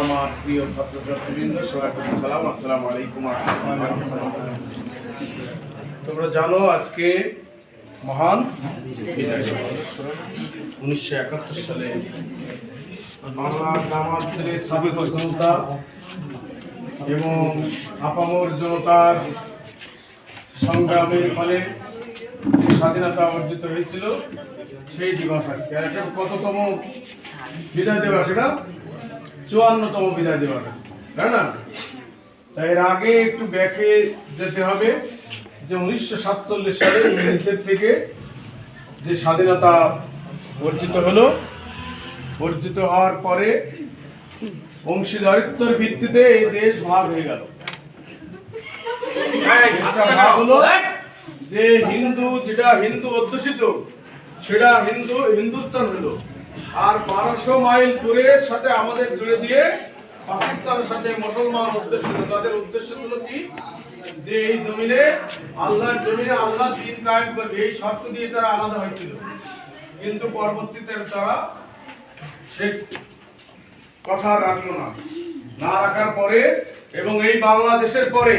আমার প্রিয় ছাত্রছাত্রীবৃন্দ সবাইকে সালাম। আসসালামু আলাইকুম তোমরা জানো আজকে মহান বিদায় দিবস উনিশশো একাত্তর সালে বাংলা গ্রামাঞ্চলের সাবেক জনতা এবং আপামর জনতার সংগ্রামের ফলে যে স্বাধীনতা অর্জিত হয়েছিল সেই দিবস আজকে। আর এটা কততম বিদায় দিবস? এটা চুয়ান্নতম বিদায় দিবস। তাই না? তাই এর আগে একটু ব্যাকে যেতে হবে যে উনিশশো সাতচল্লিশ সালে ইংরেজদের থেকে যে স্বাধীনতা অর্জিত হলো অর্জিত হওয়ার পরে অংশীদারিত্বের ভিত্তিতে এই দেশ ভাগ হয়ে গেল। দেশটা ভাগ হলো যে হিন্দু যেটা হিন্দু অধ্যুষিত সেটা হিন্দু হিন্দুস্তান হলো। আর বারোশো মাইল দূরের সাথে আমাদের জুড়ে দিয়ে পাকিস্তানের সাথে মুসলমান উদ্দেশ্য তাদের উদ্দেশ্য ছিল কি? যে এই জমিনে, আল্লাহর জমিনে আল্লাহ দিন কায়েম করবে, এই শর্ত দিয়ে তারা আলাদা হয়েছিল। কিন্তু পরবর্তীতে তারা সে কথা রাখল না। না রাখার পরে এবং এই বাংলাদেশের পরে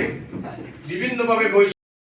বিভিন্নভাবে বৈষম্য